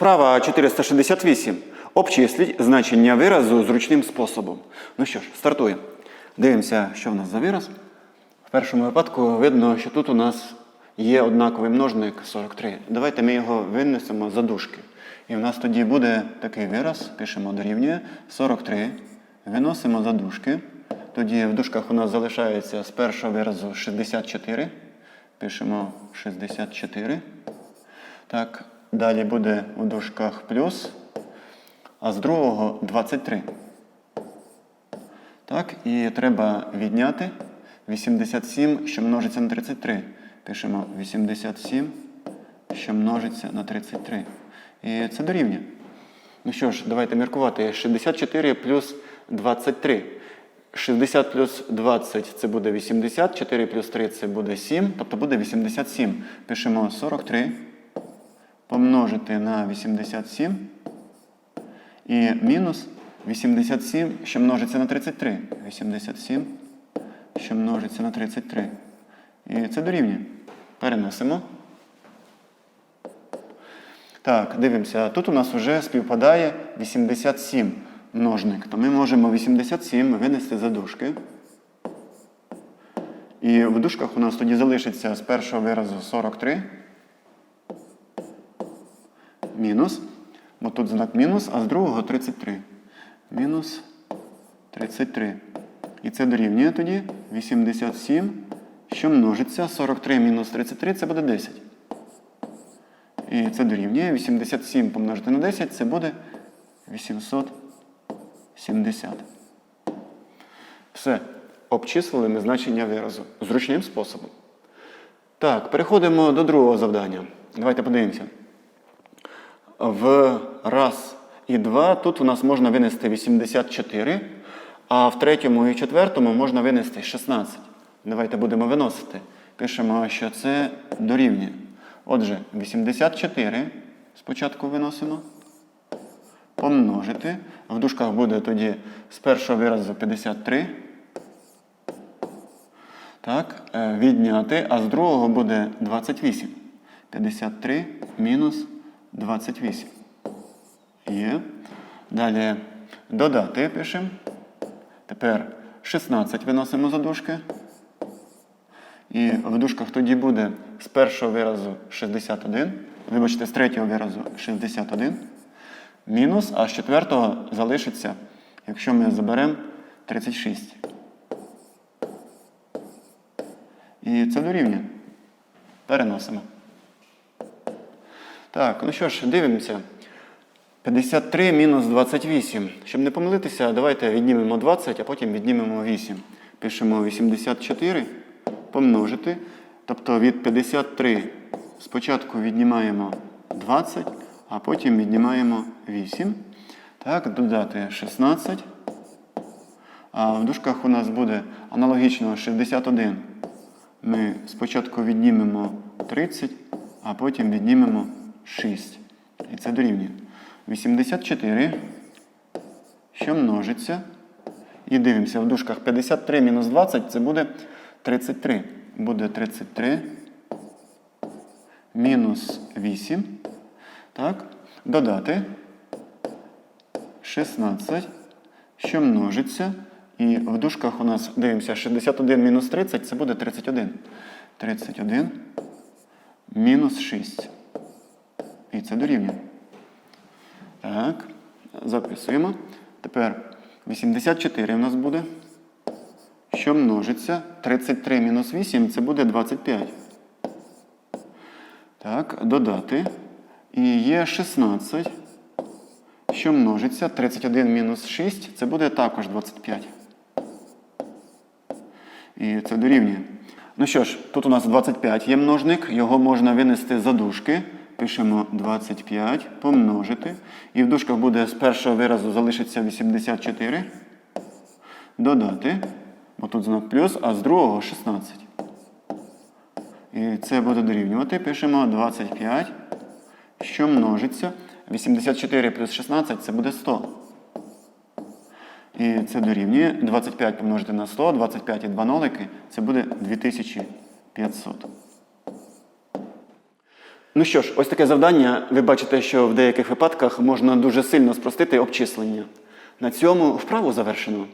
Вправа 468. Обчисліть значення виразу зручним способом. Ну що ж, стартуємо. Дивимося, що в нас за вираз. В першому випадку видно, що тут у нас є однаковий множник 43. Давайте ми його винесемо за дужки. І в нас тоді буде такий вираз, пишемо дорівнює 43. Виносимо за дужки. Тоді в дужках у нас залишається з першого виразу 64. Пишемо 64. Так, далі буде у дужках плюс, а з другого 23. Так, і треба відняти 87, що множиться на 33. Пишемо 87, що множиться на 33. І це дорівнює. Ну що ж, давайте міркувати. 64 плюс 23. 60 плюс 20 це буде 80, 4 плюс 3 це буде 7, тобто буде 87. Пишемо 43 помножити на 87 і мінус 87, що множиться на 33. 87, що множиться на 33. І це дорівнює. Переносимо. Так, дивимося. Тут у нас вже співпадає 87 множник. То ми можемо 87 винести за дужки. І в дужках у нас тоді залишиться з першого виразу 43. Мінус. Бо тут знак мінус, а з другого 33. Мінус 33. І це дорівнює тоді 87, що множиться. 43 мінус 33 це буде 10. І це дорівнює 87 помножити на 10, це буде 870. Все. Обчислили ми значення виразу зручним способом. Так, переходимо до другого завдання. Давайте подивимося. В раз і два тут у нас можна винести 84, а в третьому і четвертому можна винести 16. Давайте будемо виносити. Пишемо, що це дорівнює. Отже, 84 спочатку виносимо. Помножити. В дужках буде тоді з першого виразу 53. Так, е, відняти, а з другого буде 28. 53 мінус 28. Є. Далі додати пишемо. Тепер 16 виносимо за дужки. І в дужках тоді буде з першого виразу 61. Вибачте, з третього виразу 61. Мінус, а з четвертого залишиться, якщо ми заберемо 36. І це дорівнює. Переносимо. Так, ну що ж, дивимося. 53 мінус 28. Щоб не помилитися, давайте віднімемо 20, а потім віднімемо 8. Пишемо 84 помножити. Тобто від 53 спочатку віднімаємо 20, а потім віднімаємо 8. Так, додати 16. А в дужках у нас буде аналогічно 61. Ми спочатку віднімемо 30, а потім віднімемо 6. І це дорівнює. 84, що множиться. І дивимося, в дужках 53 мінус 20 це буде 33. Буде 33 мінус 8. Так, додати 16, що множиться. І в дужках у нас дивимося 61 мінус 30 це буде 31. 31 мінус 6. І це дорівнює. Так, записуємо. Тепер 84 у нас буде. Що множиться? 33 мінус 8 це буде 25. Так, додати. І є 16. Що множиться? 31 мінус 6 це буде також 25. І це дорівнює. Ну що ж, тут у нас 25 є множник, його можна винести за дужки. Пишемо 25, помножити. І в дужках буде з першого виразу залишиться 84. Додати. Бо тут знак плюс, а з другого 16. І це буде дорівнювати. Пишемо 25, що множиться. 84 плюс 16 це буде 100. І це дорівнює 25 помножити на 100, 25 і 2 нолики, це буде 2500. Ну що ж, ось таке завдання. Ви бачите, що в деяких випадках можна дуже сильно спростити обчислення. На цьому вправу завершено.